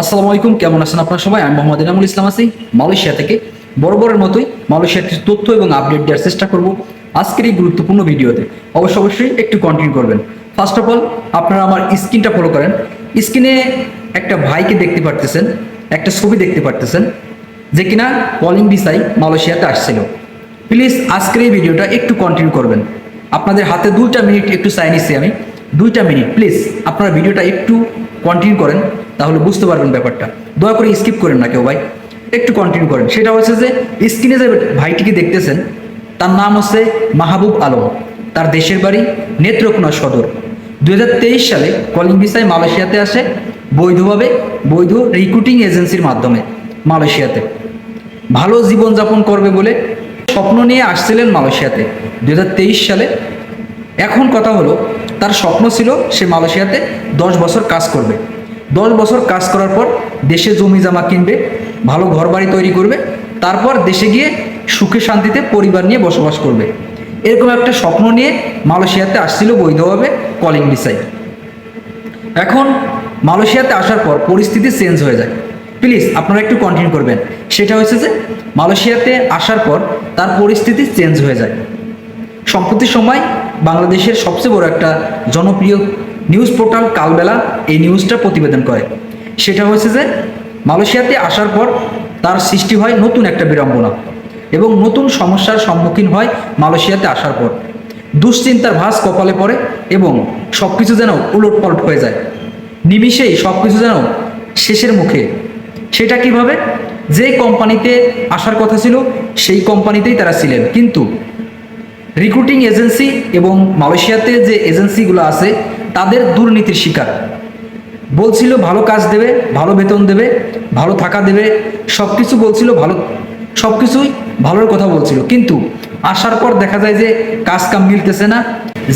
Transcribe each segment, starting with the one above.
আসসালামু আলাইকুম, কেমন আছেন আপনার সবাই? আমি মোহাম্মদ ইনামুল ইসলাম আছি মালয়েশিয়া থেকে। বরাবরের মতোই মালয়েশিয়ার কিছু তথ্য এবং আপডেট দেওয়ার চেষ্টা করব আজকের এই গুরুত্বপূর্ণ ভিডিওতে। অবশ্য অবশ্যই একটু কন্টিনিউ করবেন। ফার্স্ট অফ অল আপনারা আমার স্ক্রিনটা ফলো করেন। স্ক্রিনে একটা ভাইকে দেখতে পারতেছেন, একটা ছবি দেখতে পারতেছেন, যে কিনা কলিং ভিসাই মালয়েশিয়াতে আসছিল। প্লিজ আজকের এই ভিডিওটা একটু কন্টিনিউ করবেন। আপনাদের হাতে দুটা মিনিট একটু চাই নিচ্ছি আমি। দুইটা মিনিট প্লিজ আপনারা ভিডিওটা একটু কন্টিনিউ করেন, তাহলে বুঝতে পারবেন ব্যাপারটা। দয়া করে স্কিপ করেন না কেউ ভাই, একটু কন্টিনিউ করেন। সেটা হচ্ছে যে স্ক্রিনে যে ভাইটিকে দেখতেছেন, তার নাম হচ্ছে মাহবুব আলম। তার দেশের বাড়ি নেত্রকোনা সদর। দুই হাজার তেইশ সালে কলিং ভিসায় মালয়েশিয়াতে আসে, বৈধভাবে, বৈধ রিক্রুটিং এজেন্সির মাধ্যমে মালয়েশিয়াতে। ভালো জীবনযাপন করবে বলে স্বপ্ন নিয়ে আসছিলেন মালয়েশিয়াতে। দু হাজার তেইশ সালে। এখন কথা হলো তার স্বপ্ন ছিল সে মালয়েশিয়াতে দশ বছর কাজ করবে। দশ বছর কাজ করার পর দেশে জমি জামা কিনবে, ভালো ঘর বাড়ি তৈরি করবে, তারপর দেশে গিয়ে সুখে শান্তিতে পরিবার নিয়ে বসবাস করবে। এরকম একটা স্বপ্ন নিয়ে মালয়েশিয়াতে আসছিল বৈধভাবে কলিং ভিসায় এখন মালয়েশিয়াতে আসার পর পরিস্থিতি চেঞ্জ হয়ে যায়। প্লিজ, আপনারা একটু কন্টিনিউ করবেন। সেটা হচ্ছে যে মালয়েশিয়াতে আসার পর তার পরিস্থিতি চেঞ্জ হয়ে যায়। সম্প্রতি সময় বাংলাদেশের সবচেয়ে বড় একটা জনপ্রিয় নিউজ পোর্টাল কালবেলা এই নিউজটা প্রতিবেদন করে। সেটা হচ্ছে যে, মালয়েশিয়াতে আসার পর তার সৃষ্টি হয় নতুন একটা বিড়ম্বনা এবং নতুন সমস্যার সম্মুখীন হয় মালয়েশিয়াতে আসার পর। দুশ্চিন্তার ভাস কপালে পড়ে এবং সব কিছু যেন উলটপালট হয়ে যায়। নিমিষেই সব কিছু যেন শেষের মুখে। সেটা কীভাবে? যে কোম্পানিতে আসার কথা ছিল, সেই কোম্পানিতেই তারা ছিলেন। কিন্তু রিক্রুটিং এজেন্সি এবং মালয়েশিয়াতে যে এজেন্সিগুলো আছে, তাদের দুর্নীতির শিকার। বলছিল ভালো কাজ দেবে, ভালো বেতন দেবে, ভালো থাকা দেবে সব কিছু বলছিল ভালো সব কিছুই ভালোর কথা বলছিল। কিন্তু আসার পর দেখা যায় যে কাজ কাম মিলতেছে না,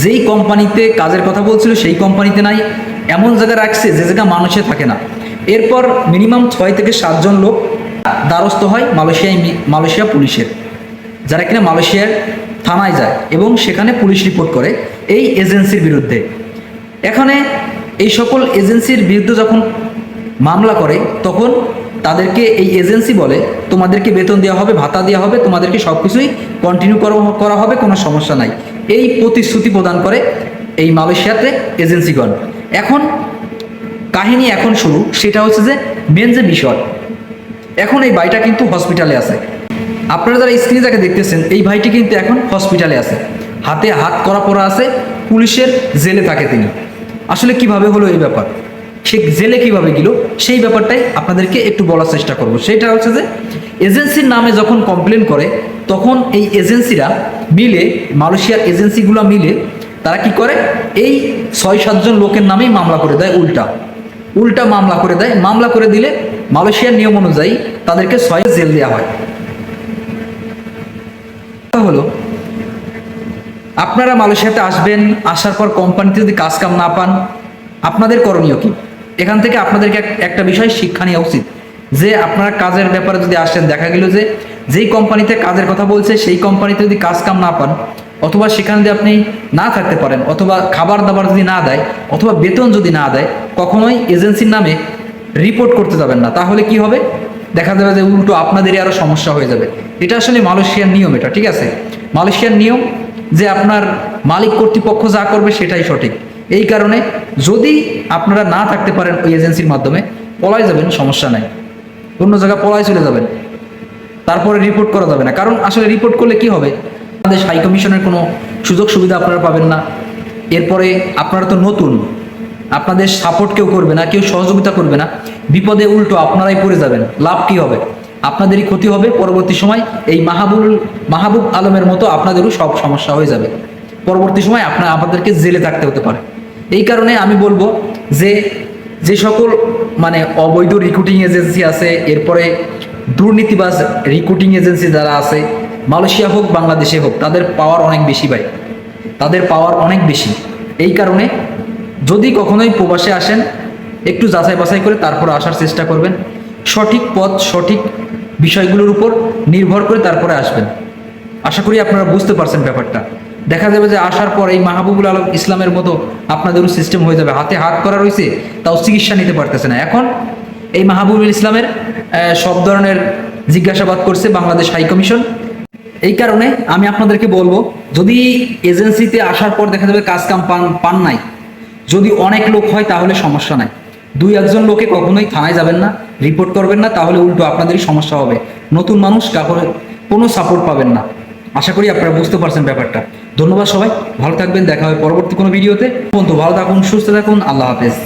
যেই কোম্পানিতে কাজের কথা বলছিল সেই কোম্পানিতে নাই, এমন জায়গা রাখছে যে জায়গা মানুষে থাকে না। এরপর মিনিমাম ছয় থেকে সাতজন লোক দ্বারস্থ হয় মালয়েশিয়ায় মালয়েশিয়া পুলিশের। যারা কিনা মালয়েশিয়ার থানায় যায় এবং সেখানে পুলিশ রিপোর্ট করে এই এজেন্সির বিরুদ্ধে। এখানে এই সকল এজেন্সির বিরুদ্ধে যখন মামলা করে, তখন তাদেরকে এই এজেন্সি বলে, তোমাদেরকে বেতন দেওয়া হবে, ভাতা দেওয়া হবে, তোমাদেরকে সব কিছুই কন্টিনিউ করা হবে, কোনো সমস্যা নাই। এই প্রতিশ্রুতি প্রদান করে এই মালয়েশিয়াতে এজেন্সিগণ। এখন কাহিনী এখন শুরু, সেটা হচ্ছে যে মেন যে বিষয়, এখন এই বাড়িটা কিন্তু হসপিটালে আছে। আপনারা যারা স্ক্রিনে যাকে দেখতেছেন, এই ভাইটি কিন্তু এখন হসপিটালে আছে। হাতে হাত করা পড়া আছে, পুলিশের জেলে থাকে তিনি। আসলে কীভাবে হলো এই ব্যাপার? সে জেলে কীভাবে গেল? সেই ব্যাপারটাই আপনাদেরকে একটু বলার চেষ্টা করব। সেটা হচ্ছে যে, এজেন্সির নামে যখন কমপ্লেন করে, তখন এই এজেন্সিরা মিলে, মালয়েশিয়ার এজেন্সিগুলো মিলে, তারা কি করে? এই ছয় সাতজন লোকের নামেই মামলা করে দেয় উল্টা। উল্টা মামলা করে দেয়। মামলা করে দিলে মালয়েশিয়ার নিয়ম অনুযায়ী তাদেরকে ছয় জেল দেওয়া হয়। হলো, আপনারা মালয়েশিয়াতে আসবেন, আসার পর কোম্পানিতে যদি কাজ কাম না পান, আপনাদের করণীয় কি? এখান থেকে আপনাদেরকে একটা বিষয় শিক্ষা নেওয়া উচিত, যে আপনারা কাজের ব্যাপারে যদি আসেন, দেখা গেল যে যেই কোম্পানিতে কাজের কথা বলছে, সেই কোম্পানিতে যদি কাজ কাম না পান, অথবা সেখানে যদি আপনি না থাকতে পারেন, অথবা খাবার দাবার যদি না দেয়, অথবা বেতন যদি না দেয়, কখনোই এজেন্সির নামে রিপোর্ট করতে যাবেন না। তাহলে কি হবে? দেখা যাবে যে উল্টো আপনাদেরই আরও সমস্যা হয়ে যাবে। এটা আসলে মালয়েশিয়ার নিয়ম এটা, ঠিক আছে? মালয়েশিয়ার নিয়ম যে আপনার মালিক কর্তৃপক্ষ যা করবে সেটাই সঠিক। এই কারণে যদি আপনারা না থাকতে পারেন ওই এজেন্সির মাধ্যমে, পলায় যাবেন, সমস্যা নাই। অন্য জায়গায় পলায় চলে যাবেন। তারপরে রিপোর্ট করা যাবে না। কারণ আসলে রিপোর্ট করলে কি হবে? আমাদের হাই কমিশনের কোনো সুযোগ সুবিধা আপনারা পাবেন না। এরপরে আপনারা তো নতুন। আপনাদের সাপোর্ট কেউ করবে না, কেউ সহযোগিতা করবে না, বিপদে উল্টো আপনারাই পড়ে যাবেন, লাভ কি হবে? আপনাদেরই ক্ষতি হবে, পরবর্তী সময় এই মাহবুল, মাহবুব আলমের মতো আপনাদেরও সব সমস্যা হয়ে যাবে। পরবর্তী সময় আপনার আপনাদেরকে জেলে থাকতে হতে পারে। এই কারণে আমি বলব যে যে সকল মানে অবৈধ রিক্রুটিং এজেন্সি আছে, এরপরে দুর্নীতিবাজ রিক্রুটিং এজেন্সি যারা আছে, মালয়েশিয়া হোক, বাংলাদেশে হোক, তাদের পাওয়ার অনেক বেশি ভাই। তাদের পাওয়ার অনেক বেশি। এই কারণে যদি কখনোই প্রবাসে আসেন, একটু যাচাই বাছাই করে তারপর আসার চেষ্টা করবেন। সঠিক পথ, সঠিক বিষয়গুলোর উপর নির্ভর করে তারপরে আসবেন। আশা করি আপনারা বুঝতে পারছেন ব্যাপারটা। দেখা যাবে যে আসার পর এই মাহবুবুল আলম ইসলামের মতো আপনাদেরও সিস্টেম হয়ে যাবে। হাতে হাত করা রয়েছে, তাও চিকিৎসা নিতে পারতেছে না। এখন এই মাহবুবুল ইসলামের সব ধরনের জিজ্ঞাসাবাদ করছে বাংলাদেশ হাই কমিশন। এই কারণে আমি আপনাদেরকে বলব, যদি এজেন্সিতে আসার পর দেখা যাবে কাজ কাম পান পান নাই যদি অনেক লোক হয় তাহলে সমস্যা নাই। দুই, একজন লোকে কখনোই থানায় যাবেন না রিপোর্ট করবেন না, তাহলে উল্টো আপনাদেরই সমস্যা হবে। নতুন মানুষ কাপড় কোনো সাপোর্ট পাবেন না। আশা করি আপনারা বুঝতে পারছেন ব্যাপারটা। ধন্যবাদ সবাই, ভালো থাকবেন, দেখা হবে পরবর্তী কোনো ভিডিওতে। বন্ধু, ভালো থাকুন, সুস্থ থাকুন, আল্লাহ হাফেজ।